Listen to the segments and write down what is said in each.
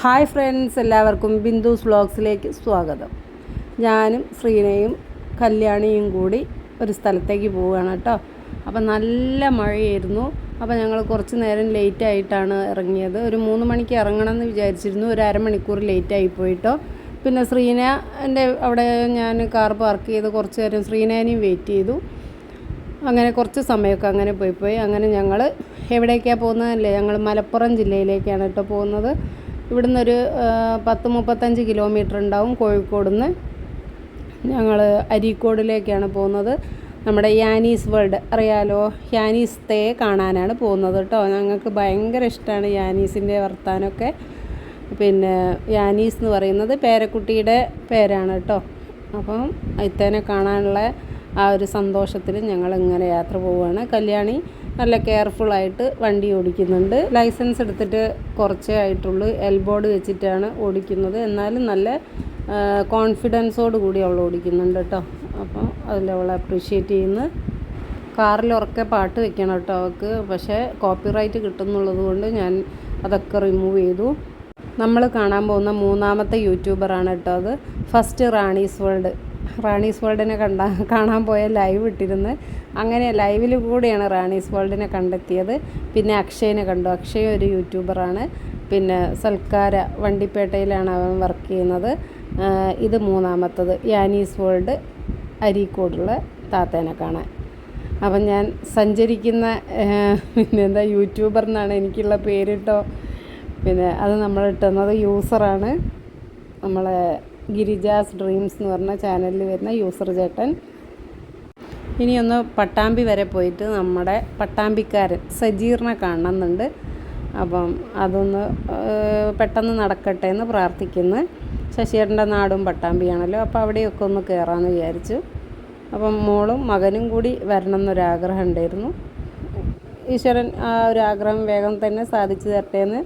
Hi friends എല്ലാവർക്കും ബിന്ദുസ് വ്ളോഗ്സിലേക്ക് സ്വാഗതം. ഞാനും ശ്രീനയും കല്യാണിയും കൂടി ഒരു സ്ഥലത്തേക്ക് പോവുകയാണ് കേട്ടോ. അപ്പം നല്ല മഴയായിരുന്നു. അപ്പോൾ ഞങ്ങൾ കുറച്ച് നേരം ലേറ്റ് ആയിട്ടാണ് ഇറങ്ങിയത്. ഒരു മൂന്ന് മണിക്ക് ഇറങ്ങണം എന്ന് വിചാരിച്ചിരുന്നു. ഒരു അരമണിക്കൂർ ലേറ്റ് ആയി പോയിട്ടോ. പിന്നെ ശ്രീന എന്റെ അവിടെ ഞാൻ കാർ പാർക്ക് ചെയ്ത് കുറച്ച് നേരം ശ്രീനേനെയും വെയിറ്റ് ചെയ്തു. അങ്ങനെ കുറച്ച് സമയമൊക്കെ അങ്ങനെ പോയി പോയി. അങ്ങനെ ഞങ്ങൾ എവിടേക്കാണ് പോകുന്നതല്ലേ ഞങ്ങൾ മലപ്പുറം ജില്ലയിലേക്കാണ് കേട്ടോ പോകുന്നത്. ഇവിടുന്ന് ഒരു പത്ത് മുപ്പത്തഞ്ച് കിലോമീറ്റർ ഉണ്ടാവും കോഴിക്കോട് നിന്ന് ഞങ്ങൾ അരീക്കോടിലേക്കാണ് പോകുന്നത്. നമ്മുടെ യാനീസ് വേൾഡ് അറിയാലോ? യാനീസ് തേ കാണാനാണ് പോകുന്നത് കേട്ടോ. ഞങ്ങൾക്ക് ഭയങ്കര ഇഷ്ടമാണ് യാനീസിന്റെ വർത്താനമൊക്കെ പിന്നെ യാനീസ് എന്ന് പറയുന്നത് പേരക്കുട്ടിയുടെ പേരാണ് കേട്ടോ. അപ്പം ഇത്തേനെ കാണാനുള്ള ആ ഒരു സന്തോഷത്തിൽ ഞങ്ങൾ ഇങ്ങനെ യാത്ര പോവുകയാണ്. കല്യാണി നല്ല ആയിട്ട് വണ്ടി ഓടിക്കുന്നുണ്ട്. ലൈസൻസ് എടുത്തിട്ട് കുറച്ചേ ആയിട്ടുള്ളൂ. എൽബോർഡ് വെച്ചിട്ടാണ് ഓടിക്കുന്നത്. എന്നാലും നല്ല കോൺഫിഡൻസോട് കൂടി അവൾ ഓടിക്കുന്നുണ്ട് കേട്ടോ അപ്പോൾ അതിൽ അവൾ അപ്രീഷിയേറ്റ് ചെയ്യുന്നു. കാറിൽ ഉറക്കെ പാട്ട് വെക്കണം കേട്ടോ അവൾക്ക്. പക്ഷേ കോപ്പിറൈറ്റ് കിട്ടുന്നുള്ളത് കൊണ്ട് ഞാൻ അതൊക്കെ റിമൂവ് ചെയ്തു. നമ്മൾ കാണാൻ പോകുന്ന മൂന്നാമത്തെ യൂട്യൂബറാണ് കേട്ടോ അത്. ഫസ്റ്റ് റാണീസ് വേൾഡ് റാണീസ് വേൾഡിനെ കണ്ട കാണാൻ പോയ ലൈവ് ഇട്ടിരുന്ന്. അങ്ങനെ ലൈവിൽ കൂടെയാണ് റാണീസ് വേൾഡിനെ കണ്ടെത്തിയത്. പിന്നെ അക്ഷയനെ കണ്ടു. അക്ഷയ ഒരു യൂട്യൂബറാണ്. പിന്നെ സൽക്കാര വണ്ടിപ്പേട്ടയിലാണ് അവൻ വർക്ക് ചെയ്യുന്നത്. ഇത് മൂന്നാമത്തത്. യാനീസ് വേൾഡ് അരീക്കോടുള്ള താത്തേനെ കാണാൻ. അപ്പം ഞാൻ സഞ്ചരിക്കുന്ന പിന്നെ എന്താ യൂട്യൂബർ എന്നാണ് എനിക്കുള്ള പേരിട്ടോ പിന്നെ അത് നമ്മൾ ഇട്ടുന്നത് യൂസറാണ് നമ്മളെ ഗിരിജാസ് ഡ്രീംസ് എന്ന് പറഞ്ഞ ചാനലിൽ വരുന്ന യൂസർ ചേട്ടൻ. ഇനിയൊന്ന് പട്ടാമ്പി വരെ പോയിട്ട് നമ്മുടെ പട്ടാമ്പിക്കാരൻ സജീറിനെ കാണുന്നുണ്ട് അപ്പം അതൊന്ന് പെട്ടെന്ന് നടക്കട്ടെ എന്ന് പ്രാർത്ഥിക്കുന്നു. ശശിയേട്ടന്റെ നാടും പട്ടാമ്പിയാണല്ലോ. അപ്പോൾ അവിടെയൊക്കെ ഒന്ന് കയറാമെന്ന് വിചാരിച്ചു. അപ്പം മോളും മകനും കൂടി വരണം എന്നൊരാഗ്രഹം ഉണ്ടായിരുന്നു. ഈശ്വരൻ ആ ഒരു ആഗ്രഹം വേഗം തന്നെ സാധിച്ചു തരട്ടെ എന്ന്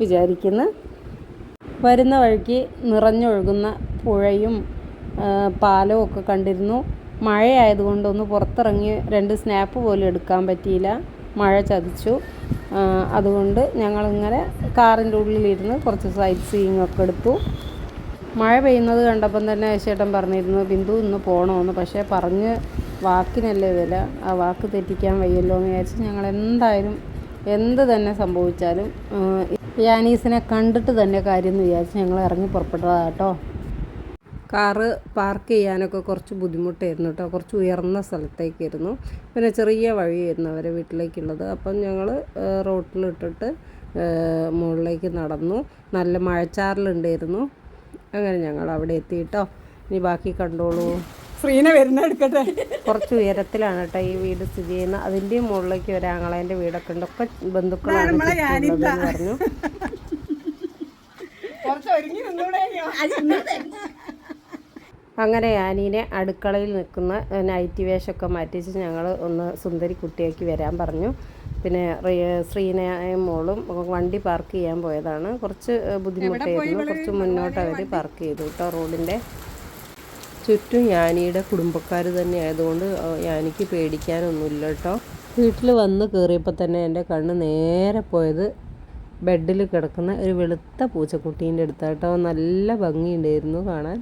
വിചാരിക്കുന്നു. വരുന്ന വഴിക്ക് നിറഞ്ഞൊഴുകുന്ന പുഴയും പാലവും ഒക്കെ കണ്ടിരുന്നു. മഴയായതുകൊണ്ട് ഒന്ന് പുറത്തിറങ്ങി രണ്ട് സ്നാപ്പ് പോലും എടുക്കാൻ പറ്റിയില്ല. മഴ ചതിച്ചു. അതുകൊണ്ട് ഞങ്ങളിങ്ങനെ കാറിന്റെ ഉള്ളിലിരുന്ന് കുറച്ച് സൈറ്റ് സീയിങ് ഒക്കെ എടുത്തു. മഴ പെയ്യുന്നത് കണ്ടപ്പം തന്നെ ചേട്ടൻ പറഞ്ഞിരുന്നു ബിന്ദു ഇന്ന് പോകണമെന്ന് പക്ഷേ പറഞ്ഞ് വാക്കിനല്ലേ വില? ആ വാക്ക് തെറ്റിക്കാൻ വയ്യല്ലോ എന്ന് വിചാരിച്ച് ഞങ്ങൾ എന്തായാലും എന്ത് തന്നെ സംഭവിച്ചാലും യാനീസിനെ കണ്ടിട്ട് തന്നെ കാര്യം എന്ന് വിചാരിച്ച് ഞങ്ങൾ ഇറങ്ങി പുറപ്പെട്ടതാണ് കേട്ടോ. കാറ് പാർക്ക് ചെയ്യാനൊക്കെ കുറച്ച് ബുദ്ധിമുട്ടായിരുന്നു കേട്ടോ. കുറച്ച് ഉയർന്ന സ്ഥലത്തേക്കായിരുന്നു. പിന്നെ ചെറിയ വഴിയായിരുന്നു അവരെ വീട്ടിലേക്കുള്ളത്. അപ്പം ഞങ്ങൾ റോട്ടിലിട്ടിട്ട് മുകളിലേക്ക് നടന്നു. നല്ല മഴച്ചാറിലുണ്ടായിരുന്നു. അങ്ങനെ ഞങ്ങൾ അവിടെ എത്തി കേട്ടോ. ഇനി ബാക്കി കണ്ടോളൂ. ശ്രീന വരുന്ന എടുക്കട്ടെ. കുറച്ച് ഉയരത്തിലാണ് കേട്ടോ ഈ വീട് സ്ഥിതി ചെയ്യുന്നത്. അതിന്റെ മുകളിലേക്ക് ഒരു ആങ്ങളേന്റെ വീടൊക്കെ ഉണ്ട്. ഒക്കെ ബന്ധുക്കളാണ് പറഞ്ഞു. അങ്ങനെ ആനീനെ അടുക്കളയിൽ നിൽക്കുന്ന നൈറ്റി വേഷമൊക്കെ മാറ്റിച്ച് ഞങ്ങൾ ഒന്ന് സുന്ദരി കുട്ടിയാക്കി വരാൻ പറഞ്ഞു. പിന്നെ ശ്രീനയും മോളും വണ്ടി പാർക്ക് ചെയ്യാൻ പോയതാണ്. കുറച്ച് ബുദ്ധിമുട്ടായിരുന്നു. കുറച്ച് മുന്നോട്ട് അവർ പാർക്ക് ചെയ്തു കേട്ടോ റോഡിന്റെ. ചുറ്റും യാനിയുടെ കുടുംബക്കാർ തന്നെ ആയതുകൊണ്ട് യാനിക്ക് പേടിക്കാനൊന്നുമില്ല കേട്ടോ. വീട്ടിൽ വന്ന് കയറിയപ്പോൾ തന്നെ എന്റെ കണ്ണ് നേരെ പോയത് ബെഡിൽ കിടക്കുന്ന ഒരു വെളുത്ത പൂച്ചക്കുട്ടീന്റെ അടുത്താട്ടോ നല്ല ഭംഗിയുണ്ടായിരുന്നു കാണാൻ.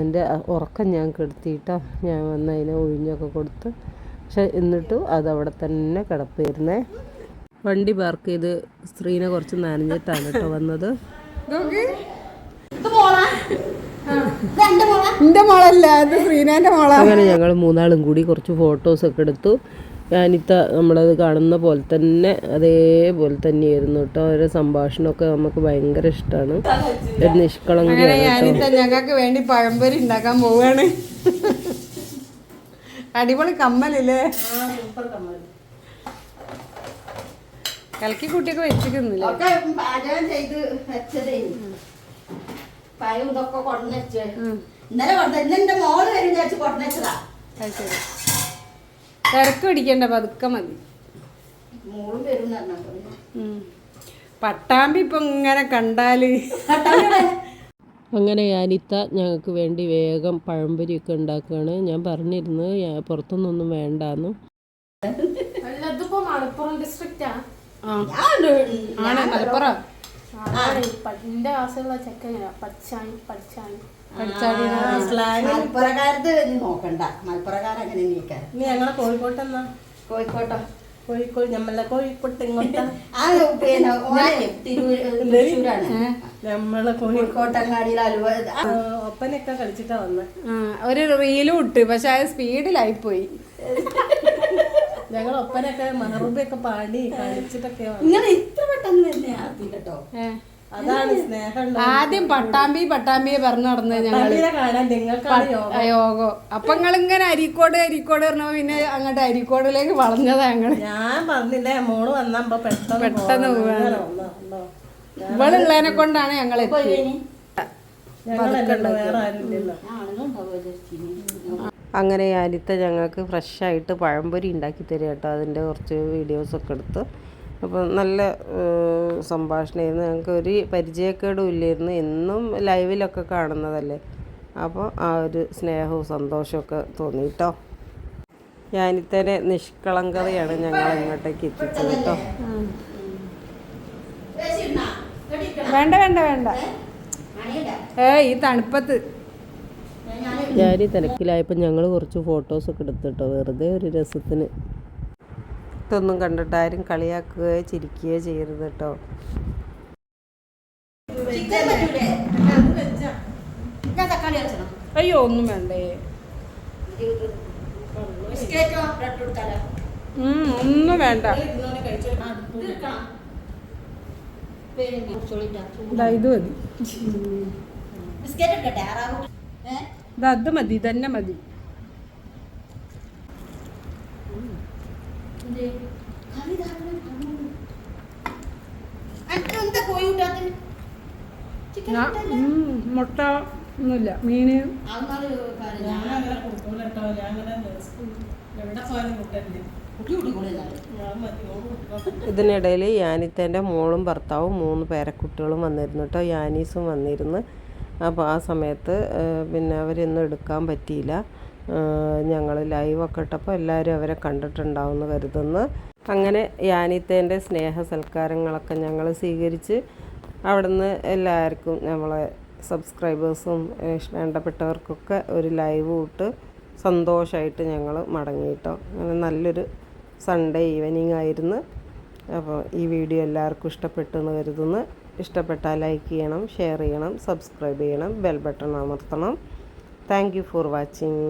എന്റെ ഉറക്കം ഞാൻ കെടുത്തിയിട്ടോ ഞാൻ വന്ന് അതിനെ ഒഴിഞ്ഞൊക്കെ കൊടുത്ത് പക്ഷെ എന്നിട്ടും അതവിടെ തന്നെ കിടപ്പായിരുന്നേ. വണ്ടി പാർക്ക് ചെയ്ത് സ്ത്രീനെ കുറച്ച് നനഞ്ഞിട്ടാണ് കേട്ടോ വന്നത്. എന്റെ മോളല്ല? ഇത് ശ്രീനാന്റെ മോളാണ് അങ്ങനെ ഞങ്ങൾ മൂന്നാളും കൂടി കുറച്ച് ഫോട്ടോസ് ഒക്കെ എടുത്തു. ഞാനിത്ത നമ്മളത് കാണുന്ന പോലെ തന്നെ അതേപോലെ തന്നെയായിരുന്നു കേട്ടോ. ഓരോ സംഭാഷണമൊക്കെ നമുക്ക് ഭയങ്കര ഇഷ്ടമാണ്. ഒരു നിഷ്കളം ഞങ്ങൾക്ക് വേണ്ടി പഴംപൊരി ഉണ്ടാക്കാൻ പോവാണ്. അടിപൊളി കമ്മലില്ലേ? കലക്കി കുട്ടിയൊക്കെ വെച്ചിരിക്കുന്നില്ല ഒക്കെ പാചകം ചെയ്ത് വെച്ചതേ പഴം ഇതൊക്കെ കൊണ്ടുവച്ച്. ഇന്നലെ കൊടുത്ത ഇന്ന് എന്റെ മോൾ വരും ചേച്ചി കൊണ്ടുവച്ചതാ. അത് ശരി. തിരക്ക് പിടിക്കണ്ട പതുക്കെ മതി. മോളും വരും ഉം. പട്ടാമ്പി ഇപ്പൊ ഇങ്ങനെ കണ്ടാൽ. അങ്ങനെ ഞാനിത്ത ഞങ്ങൾക്ക് വേണ്ടി വേഗം പഴംപൊരിയൊക്കെ ഉണ്ടാക്കുകയാണ്. ഞാൻ പറഞ്ഞിരുന്നു ഞാൻ പുറത്തുനിന്നൊന്നും വേണ്ടാന്ന്. ആ? ആണ് മലപ്പുറം. എന്റെ ക്ലാസ്സിലുള്ള ചെക്ക ഇങ്ങനെ പഠിച്ചാണ് പഠിച്ചാണ്. മലപ്പുറക്കാരത്ത് നോക്കണ്ട. മലപ്പുറക്കാരൻ അങ്ങനെ നീക്കാൻ ഇനി ഞങ്ങളെ കോഴിക്കോട്ടെന്നാ? കോഴിക്കോട്ടോ? കോഴിക്കോട് നമ്മളെ കോഴിക്കോട്ട് ഇങ്ങോട്ടാ നമ്മളെ കോഴി കോഴിക്കോട്ടങ്ങാടിയിൽ അലുവ ഒപ്പനൊക്കെ കളിച്ചിട്ടാ വന്നെ. ഒരു റീലും ഇട്ട് പക്ഷെ അത് സ്പീഡിലായിപ്പോയി. ഞങ്ങൾ ഒപ്പനൊക്കെ മഹറൂബിയൊക്കെ പാടി കളിച്ചിട്ടൊക്കെ വന്നെ. ഇങ്ങനെ ഇത്ര ആദ്യം പട്ടാമ്പി പട്ടാമ്പിയെ പറഞ്ഞു നടന്നത് ഞങ്ങൾ യോഗോ. അപ്പൊ ഇങ്ങനെ അരിക്കോട് അരിക്കോട് പറഞ്ഞപ്പോ പിന്നെ അങ്ങോട്ട് അരിക്കോടിലേക്ക് വളഞ്ഞതാ ഞങ്ങൾ. ഞാൻ പറഞ്ഞില്ലേ മോൾ വന്നപ്പോ പെട്ടെന്ന്? ഇവളുള്ളതിനെ കൊണ്ടാണ് ഞങ്ങൾ അങ്ങനെ ആദ്യത്തെ ഞങ്ങൾക്ക് ഫ്രഷായിട്ട് പഴംപൊരി ഉണ്ടാക്കി തരും കേട്ടോ. അതിന്റെ കുറച്ച് വീഡിയോസൊക്കെ എടുത്ത് അപ്പോൾ നല്ല സംഭാഷണമായിരുന്നു. ഞങ്ങൾക്ക് ഒരു പരിചയക്കേടും ഇല്ലായിരുന്നു. എന്നും ലൈവിലൊക്കെ കാണുന്നതല്ലേ. അപ്പോൾ ആ ഒരു സ്നേഹവും സന്തോഷമൊക്കെ തോന്നി കേട്ടോ ഞാനിത്തേനെ നിഷ്കളങ്കതയാണ് ഞങ്ങൾ ഇങ്ങോട്ടേക്ക് എത്തിച്ചത് കേട്ടോ വേണ്ട വേണ്ട വേണ്ട. ഏ ഈ തണുപ്പത്ത്. ഞാൻ ഈ തിരക്കിലായപ്പോൾ ഞങ്ങൾ കുറച്ച് ഫോട്ടോസൊക്കെ എടുത്തിട്ടോ വെറുതെ ഒരു രസത്തിന്. ഇതൊന്നും കണ്ടിട്ട് ആരും കളിയാക്കുകയോ ചിരിക്കുകയോ ചെയ്യരുത് കേട്ടോ. അയ്യോ ഒന്നും വേണ്ടേ. ഒന്നും വേണ്ട. ഇതാ മതി. ഇത് അത് മതി ഇതന്നെ മതി എന്ത്? കറി ധാരാളം കാണുന്നു. അനക്ക് എന്താ കോഴി കൂട്ടാത്ത ചിക്കൻ ഞാ- കൂട്ടല്ല ഉം, മുട്ട ഒന്നുമില്ല മീന് അതൊന്നാൽ കറി ഞാൻ അങ്ങനെ കൂട്ടൂല കേട്ടോ ഞാൻ അങ്ങനെ എവിടെ പോയാലും കൂട്ടല്ലേ കുട്ടി കുട്ടി കൂടെ എന്നാൽ. ഞാൻ മതി ഒന്നുമില്ല. മീന് ഇതിനിടയിൽ യാനിത്തേന്റെ മോളും ഭർത്താവും മൂന്ന് പേരക്കുട്ടികളും വന്നിരുന്നു കേട്ടോ. യാനീസും വന്നിരുന്നു. അപ്പോൾ ആ സമയത്ത് പിന്നെ അവരൊന്നും എടുക്കാൻ പറ്റിയില്ല. ഞങ്ങൾ ലൈവൊക്കെ ഇട്ടപ്പോൾ എല്ലാവരും അവരെ കണ്ടിട്ടുണ്ടാവുമെന്ന് കരുതുന്നു. അങ്ങനെ യാനിത്തേന്റെ സ്നേഹ സൽക്കാരങ്ങളൊക്കെ ഞങ്ങൾ സ്വീകരിച്ച് അവിടുന്ന് എല്ലാവർക്കും നമ്മളെ സബ്സ്ക്രൈബേഴ്സും വേണ്ടപ്പെട്ടവർക്കൊക്കെ ഒരു ലൈവ് ഇട്ട് സന്തോഷമായിട്ട് ഞങ്ങൾ മടങ്ങിയിട്ടോ. അങ്ങനെ നല്ലൊരു സൺഡേ ഈവനിങ് ആയിരുന്നു. അപ്പോൾ ഈ വീഡിയോ എല്ലാവർക്കും ഇഷ്ടപ്പെട്ടു എന്ന് കരുതുന്നു. ഇഷ്ടപ്പെട്ടാൽ ലൈക്ക് ചെയ്യണം ഷെയർ ചെയ്യണം സബ്സ്ക്രൈബ് ചെയ്യണം bell button അമർത്തണം. Thank you for watching.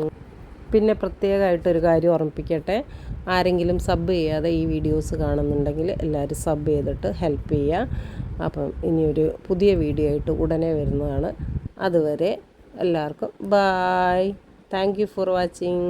പിന്നെ പ്രത്യേകമായിട്ടൊരു കാര്യം ഓർമ്മിപ്പിക്കട്ടെ ആരെങ്കിലും സബ് ചെയ്യാതെ ഈ വീഡിയോസ് കാണുന്നുണ്ടെങ്കിൽ എല്ലാവരും സബ് ചെയ്തിട്ട് ഹെൽപ്പ് ചെയ്യുക. അപ്പം ഇനിയൊരു പുതിയ വീഡിയോ ആയിട്ട് ഉടനെ വരുന്നതാണ്. അതുവരെ എല്ലാവർക്കും bye thank you for watching.